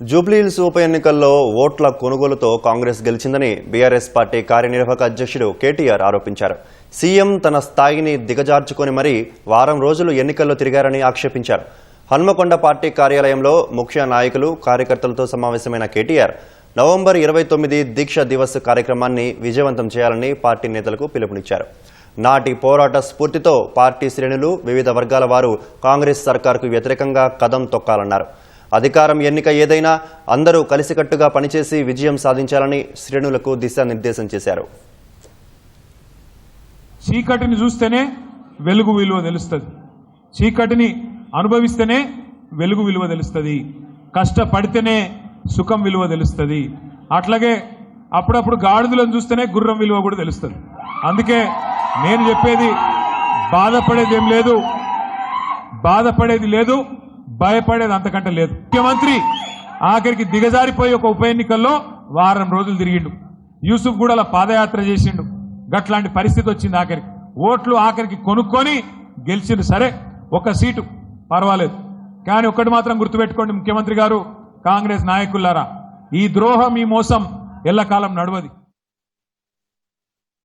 జూబ్లీహిల్స్ ఉప ఎన్నికల్లో ఓట్ల కొనుగోలుతో కాంగ్రెస్ గెలిచిందని బీఆర్ఎస్ పార్టీ కార్యనిర్వాహక అధ్యక్షుడు కేటీఆర్ ఆరోపించారు. సీఎం తన స్థాయిని దిగజార్చుకొని మరీ వారం రోజులు ఎన్నికల్లో తిరిగారని ఆక్షేపించారు. హన్మకొండ పార్టీ కార్యాలయంలో ముఖ్య నాయకులు కార్యకర్తలతో సమావేశమైన కేటీఆర్ నవంబర్ ఇరవై తొమ్మిది దీక్ష దివస్ కార్యక్రమాన్ని విజయవంతం చేయాలని పార్టీ నేతలకు పిలుపునిచ్చారు. నాటి పోరాట స్ఫూర్తితో పార్టీ శ్రేణులు వివిధ వర్గాల వారు కాంగ్రెస్ సర్కార్కు వ్యతిరేకంగా కదం తొక్కాలన్నారు. అధికారం ఎన్నిక ఏదైనా అందరూ కలిసికట్టుగా పనిచేసి విజయం సాధించాలని శ్రేణులకు దిశానిర్దేశం చేశారు. చీకటిని చూస్తేనే వెలుగు విలువ తెలుస్తుంది. చీకటిని అనుభవిస్తేనే వెలుగు విలువ తెలుస్తుంది. కష్టపడితేనే సుఖం విలువ తెలుస్తుంది. అట్లాగే అప్పుడప్పుడు గాడిదలను చూస్తేనే గుర్రం విలువ కూడా తెలుస్తుంది. అందుకే నేను చెప్పేది బాధపడేది ఏం లేదు బాధపడేది లేదు భయపడేది అంతకంటే లేదు. ముఖ్యమంత్రి ఆఖరికి దిగజారిపోయి ఒక ఉప ఎన్నికల్లో వారం రోజులు తిరిగిండు. యూసుఫ్ కూడా అలా పాదయాత్ర చేసిండు. గట్లాంటి పరిస్థితి వచ్చింది ఆఖరికి. ఓట్లు ఆఖరికి కొనుక్కొని గెలిచిండు. సరే ఒక సీటు. పర్వాలేదు. కానీ ఒక్కటి మాత్రం గుర్తుపెట్టుకోండి ముఖ్యమంత్రి గారు కాంగ్రెస్ నాయకులారా ఈ ద్రోహం ఈ మోసం ఎల్లకాలం నడవది.